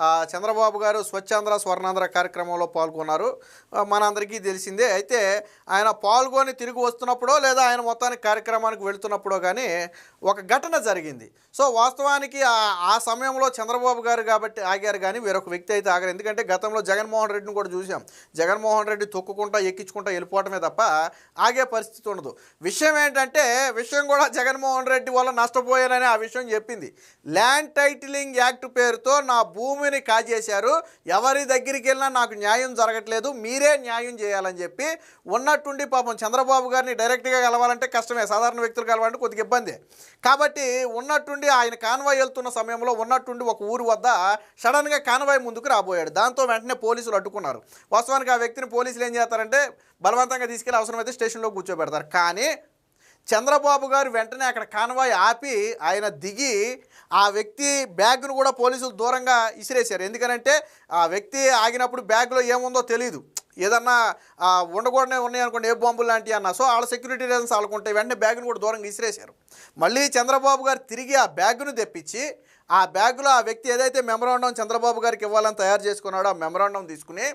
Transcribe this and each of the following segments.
చంద్రబాబు గారు స్వచ్ఛాంధ్ర స్వర్ణాంధ్ర కార్యక్రమంలో పాల్గొన్నారు. మనందరికీ తెలిసిందే అయితే ఆయన పాల్గొని తిరిగి వస్తున్నప్పుడో లేదా ఆయన మొత్తానికి కార్యక్రమానికి వెళుతున్నప్పుడో కానీ ఒక ఘటన జరిగింది. సో వాస్తవానికి ఆ- సమయంలో చంద్రబాబు గారు కాబట్టి ఆగారు కానీ వేరొక వ్యక్తి అయితే ఆగారు. ఎందుకంటే గతంలో జగన్మోహన్ రెడ్డిని కూడా చూసాం జగన్మోహన్ రెడ్డి తొక్కుకుంటా ఎక్కించుకుంటా వెళ్ళిపోవటమే తప్ప ఆగే పరిస్థితి ఉండదు. విషయం ఏంటంటే విషయం కూడా జగన్మోహన్ రెడ్డి వల్ల నష్టపోయానని ఆ విషయం చెప్పింది. ల్యాండ్ టైటిలింగ్ యాక్ట్ పేరుతో నా భూమి భూమిని కాజేశారు ఎవరి దగ్గరికి వెళ్ళినా నాకు న్యాయం జరగట్లేదు. మీరే న్యాయం చేయాలని చెప్పి ఉన్నట్టుండి పాపం చంద్రబాబు గారిని డైరెక్ట్గా కలవాలంటే కష్టమే. సాధారణ వ్యక్తులు కలవాలంటే కొద్దిగా ఇబ్బంది. కాబట్టి ఉన్నట్టుండి ఆయన కాన్వాయ్ వెళ్తున్న సమయంలో ఉన్నట్టుండి ఒక ఊరు వద్ద సడన్గా కాన్వాయ్ ముందుకు రాబోయాడు. దాంతో వెంటనే పోలీసులు అడ్డుకున్నారు. వాస్తవానికి ఆ వ్యక్తిని పోలీసులు ఏం చేస్తారంటే బలవంతంగా తీసుకెళ్ళి అవసరమైతే స్టేషన్లో కూర్చోబెడతారు. కానీ చంద్రబాబు గారు వెంటనే అక్కడ కాన్వాయ్ ఆపి ఆయన దిగి ఆ వ్యక్తి బ్యాగ్ను కూడా పోలీసులు దూరంగా ఇసిరేశారు. ఎందుకనంటే ఆ వ్యక్తి ఆగినప్పుడు బ్యాగ్లో ఏముందో తెలియదు ఏదన్నా ఉండకూడనే ఉన్నాయి అనుకోండి ఏ బాంబులు లాంటివి అన్న. సో వాళ్ళ సెక్యూరిటీ రీజన్స్ వాళ్ళకుంటాయి వెంటనే బ్యాగ్ను కూడా దూరంగా ఇసిరేశారు. మళ్ళీ చంద్రబాబు గారు తిరిగి ఆ బ్యాగ్ను తెప్పించి ఆ బ్యాగ్లో ఆ వ్యక్తి ఏదైతే మెమరాండం చంద్రబాబు గారికి ఇవ్వాలని తయారు చేసుకున్నాడో ఆ మెమరాండం తీసుకుని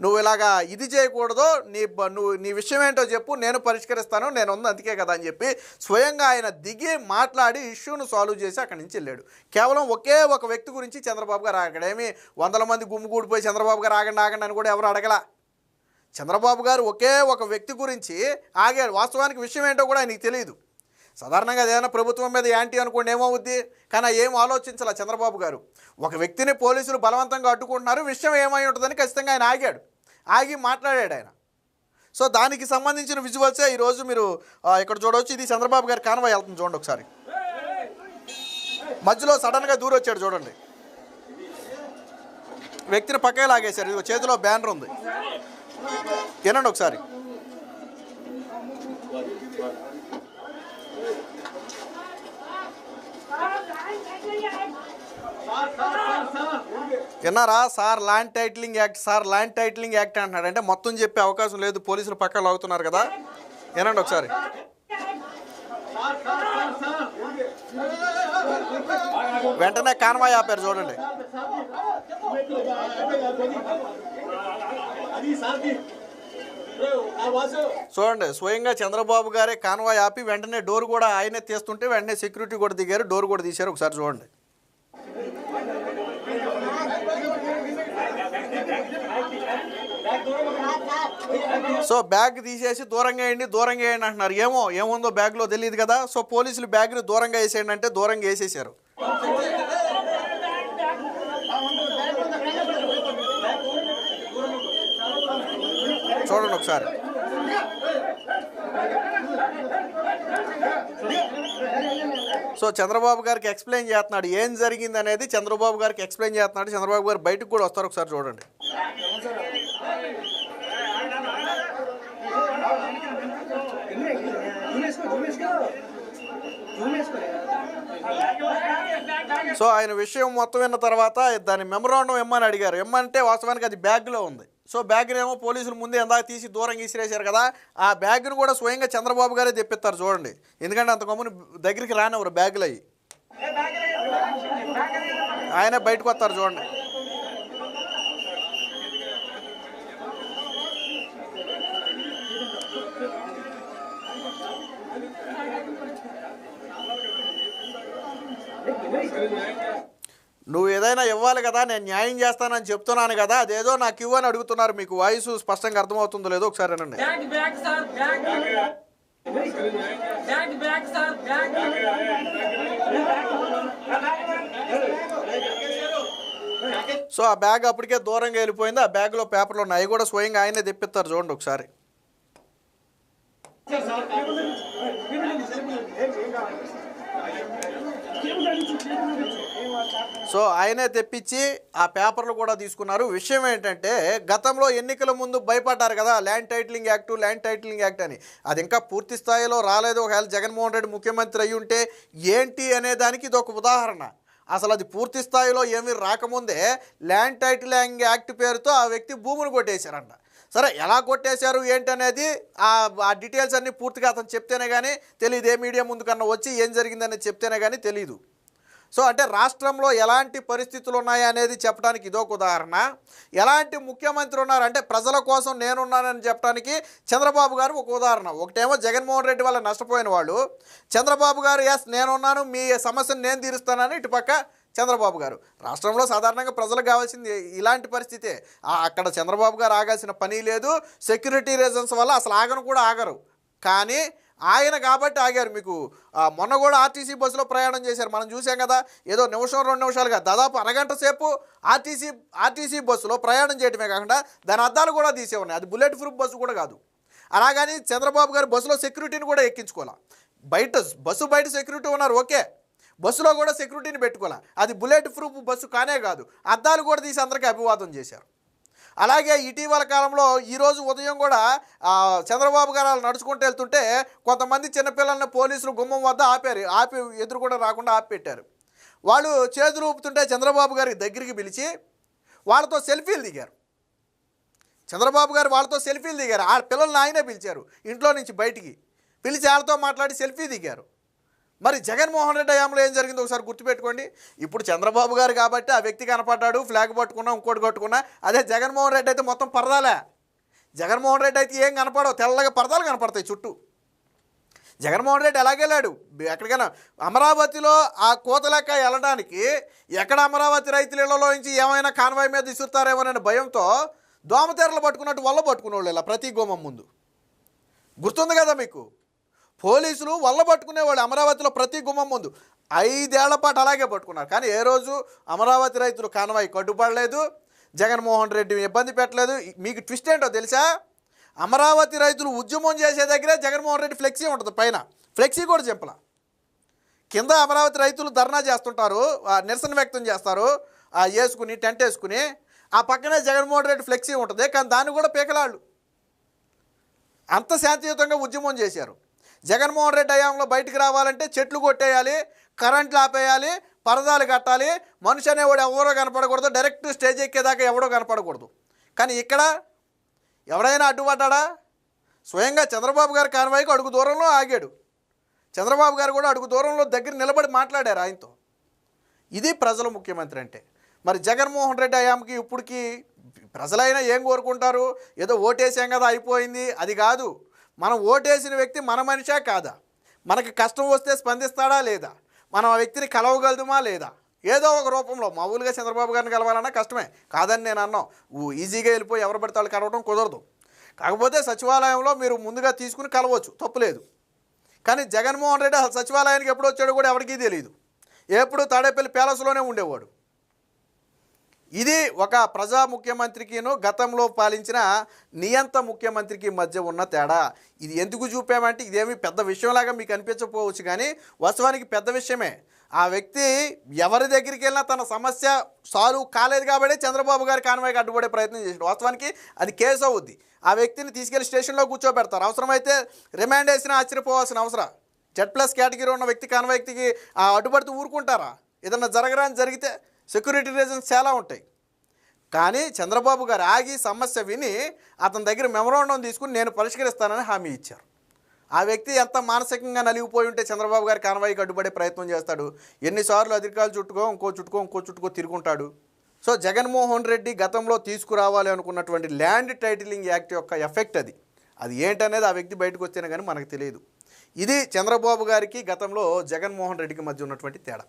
నువ్వు ఇలాగా ఇది చేయకూడదు నీ నువ్వు నీ విషయం ఏంటో చెప్పు నేను పరిష్కరిస్తాను నేను ఉంది అందుకే కదా అని చెప్పి స్వయంగా ఆయన దిగి మాట్లాడి ఇష్యూను సాల్వ్ చేసి అక్కడి నుంచి వెళ్ళాడు. కేవలం ఒకే ఒక వ్యక్తి గురించి చంద్రబాబు గారు అక్కడేమి వందల మంది గుమ్మిగూడిపోయి చంద్రబాబు గారు ఆగండి ఆగండి అని కూడా ఎవరు అడగల? చంద్రబాబు గారు ఒకే ఒక వ్యక్తి గురించి ఆగాడు వాస్తవానికి విషయం ఏంటో కూడా ఆయనకి తెలియదు. సాధారణంగా ఏదైనా ప్రభుత్వం మీద యాంటీ అనుకోండి ఏమవుద్ది? కానీ ఏం ఆలోచించాల చంద్రబాబు గారు? ఒక వ్యక్తిని పోలీసులు బలవంతంగా అడ్డుకుంటున్నారు విషయం ఏమై ఉంటుందని ఖచ్చితంగా ఆయన ఆగాడు. ఆగి మాట్లాడాడు ఆయన. సో దానికి సంబంధించిన విజువల్సే ఈరోజు మీరు ఇక్కడ చూడవచ్చు ఇది చంద్రబాబు గారి కాన్వాయ్ వెళ్తుంది చూడండి ఒకసారి. మధ్యలో సడన్గా దూరం వచ్చాడు చూడండి. వ్యక్తిని పక్కే లాగేశారు. ఇదిగో చేతిలో బ్యానర్ ఉంది. వినండి ఒకసారి. విన్నారా? Sir land titling act sir land titling act అంటున్నాడు. అంటే మొత్తం చెప్పే అవకాశం లేదు పోలీసులు పక్కన లాగుతున్నారు కదా. వినండి ఒకసారి. వెంటనే కాన్వాయ్ ఆపారు చూడండి. చూడండి స్వయంగా చంద్రబాబు గారే కాన్వాయ్ ఆపి వెంటనే డోర్ కూడా ఆయనే తీస్తుంటే వెంటనే సెక్యూరిటీ కూడా దిగారు డోర్ కూడా తీశారు. ఒకసారి చూడండి. సో బ్యాగ్ తీసేసి దూరంగా వేయండి దూరంగా వేయండి అంటున్నారు. ఏమో ఏముందో బ్యాగ్లో తెలియదు కదా. సో పోలీసులు బ్యాగ్ని దూరంగా వేసేయండి అంటే దూరంగా వేసేసారు. చూడండి ఒకసారి. సో చంద్రబాబు గారికి ఎక్స్ప్లెయిన్ చేస్తున్నాడు. ఏం జరిగింది అనేది చంద్రబాబు గారికి ఎక్స్ప్లెయిన్ చేస్తున్నాడు. చంద్రబాబు గారు బయటకు కూడా వస్తారు ఒకసారి చూడండి. సో ఆయన విషయం మొత్తం విన్న తర్వాత దాని మెమరాండం ఇమ్మని అడిగారు? ఇమ్మంటే వాస్తవానికి అది బ్యాగ్లో ఉంది. సో బ్యాగ్ని ఏమో పోలీసులు ముందే ఎందాక తీసి దూరం ఇసిరేశారు కదా ఆ బ్యాగ్ను కూడా స్వయంగా చంద్రబాబు గారే తెప్పిస్తారు చూడండి. ఎందుకంటే అంత గమ్మున దగ్గరికి రానివ్వరు బ్యాగులు అయ్యి ఆయన బయటకు వస్తారు చూడండి. నువ్వు ఏదైనా ఇవ్వాలి కదా నేను న్యాయం చేస్తానని చెప్తున్నాను కదా అదేదో నాకు ఇవ్వని అడుగుతున్నారు మీకు వాయిస్ స్పష్టంగా అర్థమవుతుందో లేదో ఒకసారి అనండి. సో ఆ బ్యాగ్ అప్పటికే దూరంగా వెళ్ళిపోయింది ఆ బ్యాగ్లో పేపర్లు ఉన్నాయి అవి కూడా స్వయంగా ఆయనే తెప్పిస్తారు చూడండి ఒకసారి. సో ఆయనే తెప్పించి ఆ పేపర్లు కూడా తీసుకున్నారు. విషయం ఏంటంటే గతంలో ఎన్నికల ముందు భయపడ్డారు కదా land titling act land titling act అని. అది ఇంకా పూర్తి స్థాయిలో రాలేదు. ఒకవేళ జగన్మోహన్ రెడ్డి ముఖ్యమంత్రి అయ్యి ఉంటే ఏంటి అనే దానికి ఇది ఒక ఉదాహరణ. అసలు అది పూర్తి స్థాయిలో ఏమీ రాకముందే ల్యాండ్ టైటిలింగ్ యాక్ట్ పేరుతో ఆ వ్యక్తి భూములు కొట్టేశారంట. సరే ఎలా కొట్టేశారు ఏంటనేది ఆ ఆ డీటెయిల్స్ అన్నీ పూర్తిగా అతను చెప్తేనే కానీ తెలియదు ఏ మీడియా ముందు కన్నా వచ్చి ఏం జరిగిందనేది చెప్తేనే కానీ తెలియదు సో అంటే రాష్ట్రంలో ఎలాంటి పరిస్థితులు ఉన్నాయి అనేది చెప్పడానికి ఇదొక ఉదాహరణ. ఎలాంటి ముఖ్యమంత్రి ఉన్నారు అంటే ప్రజల కోసం నేనున్నానని చెప్పడానికి చంద్రబాబు గారు ఒక ఉదాహరణ. ఒకటేమో జగన్మోహన్ రెడ్డి వల్ల నష్టపోయిన వాళ్ళు. చంద్రబాబు గారు ఎస్ నేనున్నాను మీ సమస్యను నేను తీరుస్తానని ఇటుపక్క చంద్రబాబు గారు. రాష్ట్రంలో సాధారణంగా ప్రజలకు కావాల్సింది ఇలాంటి పరిస్థితే. అక్కడ చంద్రబాబు గారు ఆగాల్సిన పని లేదు. సెక్యూరిటీ రీజన్స్ వల్ల అసలు ఆగను కూడా ఆగరు. కానీ ఆయన కాబట్టి ఆగారు. మీకు మొన్న కూడా ఆర్టీసీ బస్సులో ప్రయాణం చేశారు. మనం చూసాం కదా ఏదో నిమిషం రెండు నిమిషాలుగా దాదాపు అరగంట సేపు ఆర్టీసీ ఆర్టీసీ బస్సులో ప్రయాణం చేయడమే కాకుండా దాని అద్దాలు కూడా తీసే ఉన్నాయి. అది బుల్లెట్ ప్రూఫ్ బస్సు కూడా కాదు. అలాగని చంద్రబాబు గారు బస్సులో సెక్యూరిటీని కూడా ఎక్కించుకోవాలి? బయట బస్సు బయట సెక్యూరిటీ ఉన్నారు ఓకే. బస్సులో కూడా సెక్యూరిటీని పెట్టుకోవాలి? అది బుల్లెట్ ప్రూఫ్ బస్సు కానే కాదు. అద్దాలు కూడా తీసి అందరికీ అభివాదం చేశారు. అలాగే ఇటీవల కాలంలో ఈరోజు ఉదయం కూడా చంద్రబాబు గారు వాళ్ళు నడుచుకుంటూ వెళ్తుంటే కొంతమంది చిన్నపిల్లల్ని పోలీసులు గుమ్మం వద్ద ఆపారు. ఆపి ఎదురు కూడా రాకుండా ఆపిపెట్టారు. వాళ్ళు చేతులు ఊపుతుంటే చంద్రబాబు గారికి దగ్గరికి పిలిచి వాళ్ళతో సెల్ఫీలు దిగారు. చంద్రబాబు గారు వాళ్ళతో సెల్ఫీలు దిగారు. ఆ పిల్లల్ని ఆయనే పిలిచారు. ఇంట్లో నుంచి బయటికి. పిలిచి వాళ్ళతో మాట్లాడి సెల్ఫీ దిగారు. మరి జగన్మోహన్ రెడ్డి హయాంలో ఏం జరిగిందో ఒకసారి గుర్తుపెట్టుకోండి. ఇప్పుడు చంద్రబాబు గారు కాబట్టి ఆ వ్యక్తి కనపడ్డాడు ఫ్లాగ్ పట్టుకున్నా ఇంకోటి కొట్టుకున్నా అదే జగన్మోహన్ రెడ్డి అయితే మొత్తం పరదాలే. జగన్మోహన్ రెడ్డి అయితే ఏం కనపడవు తెల్లగా పరదాలు కనపడతాయి చుట్టూ. జగన్మోహన్ రెడ్డి ఎలాగెళ్ళాడు ఎక్కడికైనా అమరావతిలో ఆ కోతలెక్క వెళ్ళడానికి ఎక్కడ అమరావతి రైతుల ఇళ్ళలో నుంచి ఏమైనా కాన్వాయ్ మీద ఇసురుతారేమోననే భయంతో దోమతెరలు పట్టుకున్నట్టు వల్ల పట్టుకునేవాళ్ళు ఇలా ప్రతి గోమం ముందు. గుర్తుంది కదా మీకు? పోలీసులు వల్ల పట్టుకునేవాళ్ళు అమరావతిలో ప్రతి గుమ్మం ముందు. ఐదేళ్ళ పాటు అలాగే పట్టుకున్నారు. కానీ ఏ రోజు అమరావతి రైతులు కాన్వాయ్ కట్టుబడలేదు జగన్మోహన్ రెడ్డి ఇబ్బంది పెట్టలేదు. మీకు ట్విస్ట్ ఏంటో తెలుసా? అమరావతి రైతులు ఉద్యమం చేసే దగ్గరే జగన్మోహన్ రెడ్డి ఫ్లెక్సీ ఉంటుంది పైన. ఫ్లెక్సీ కూడా చెప్పలా కింద అమరావతి రైతులు ధర్నా చేస్తుంటారు ఆ నిరసన వ్యక్తం చేస్తారు ఆ వేసుకుని టెంట్ వేసుకుని. ఆ పక్కనే జగన్మోహన్ రెడ్డి ఫ్లెక్సీ ఉంటుంది కానీ దాన్ని కూడా పీకలాళ్ళు. అంత శాంతియుతంగా ఉద్యమం చేశారు. జగన్మోహన్ రెడ్డి హయాంలో బయటికి రావాలంటే చెట్లు కొట్టేయాలి కరెంట్లు ఆపేయాలి పరదాలు కట్టాలి. మనిషి అనేవాడు ఎవరో కనపడకూడదు డైరెక్ట్ స్టేజ్ ఎక్కేదాకా ఎవడో కనపడకూడదు. కానీ ఇక్కడ ఎవడైనా అడ్డుపడ్డా స్వయంగా చంద్రబాబు గారు కాన్వాయికి అడుగు దూరంలో ఆగాడు. చంద్రబాబు గారు కూడా అడుగు దూరంలో దగ్గర నిలబడి మాట్లాడారు ఆయనతో. ఇది ప్రజల ముఖ్యమంత్రి అంటే. మరి జగన్మోహన్ రెడ్డి హయాంకి ఇప్పటికీ ప్రజలైనా ఏం కోరుకుంటారు? ఏదో ఓటేసాం కదా అయిపోయింది. అది కాదు. మనం ఓటేసిన వ్యక్తి మన మనిషా కాదా? మనకి కష్టం వస్తే స్పందిస్తాడా లేదా? మనం ఆ వ్యక్తిని కలవగలదుమా లేదా? ఏదో ఒక రూపంలో మామూలుగా చంద్రబాబు గారిని కలవాలన్నా కష్టమే. కాదని నేను అన్నాం ఈజీగా వెళ్ళిపోయి ఎవరు పడితే వాళ్ళు కలవడం కుదరదు. కాకపోతే సచివాలయంలో మీరు ముందుగా తీసుకుని కలవచ్చు తప్పులేదు కానీ జగన్మోహన్ రెడ్డి సచివాలయానికి ఎప్పుడు వచ్చాడో కూడా ఎవరికీ తెలియదు ఎప్పుడు తాడేపల్లి ప్యాలెస్లోనే ఉండేవాడు. ఇది ఒక ప్రజా ముఖ్యమంత్రికిను గతంలో పాలించిన నియంత ముఖ్యమంత్రికి మధ్య ఉన్న తేడా. ఇది ఎందుకు చూపామంటే ఇదేమి పెద్ద విషయంలాగా మీకు అనిపించకపోవచ్చు కానీ వాస్తవానికి పెద్ద విషయమే. ఆ వ్యక్తి ఎవరి దగ్గరికి వెళ్ళినా తన సమస్య సాల్వ్ కాలేదు కాబట్టి చంద్రబాబు గారి కాన్వాయ్కి అడ్డుపడే ప్రయత్నం చేశాడు. వాస్తవానికి అది కేసు అవుద్ది. ఆ వ్యక్తిని తీసుకెళ్ళి స్టేషన్లో కూర్చోబెడతారు. అవసరమైతే రిమాండ్ వేసినా ఆశ్చర్యపోవాల్సిన అవసరం. జెడ్ ప్లస్ కేటగిరీ ఉన్న వ్యక్తి కాన్వాయ్ వ్యక్తికి ఆ అడ్డుపడుతూ ఊరుకుంటారా? ఏదన్నా జరగరాని జరిగితే సెక్యూరిటీ రీజన్స్ చాలా ఉంటాయి. కానీ చంద్రబాబు గారు ఆగి సమస్య విని అతని దగ్గర మెమరాండం తీసుకుని నేను పరిష్కరిస్తానని హామీ ఇచ్చారు. ఆ వ్యక్తి ఎంత మానసికంగా నలిగిపోయి ఉంటే చంద్రబాబు గారి కాన్వాయికి అడ్డుపడే ప్రయత్నం చేస్తాడు. ఎన్నిసార్లు అధికారులు చుట్టుకో ఇంకో చుట్టుకో ఇంకో చుట్టుకో తిరుగుంటాడు. సో జగన్మోహన్ రెడ్డి గతంలో తీసుకురావాలి అనుకున్నటువంటి ల్యాండ్ టైటిలింగ్ యాక్ట్ యొక్క ఎఫెక్ట్ అది. అది ఏంటనేది ఆ వ్యక్తి బయటకు వస్తేనే కానీ మనకు తెలియదు. ఇది చంద్రబాబు గారికి గతంలో జగన్మోహన్ రెడ్డికి మధ్య ఉన్నటువంటి తేడా.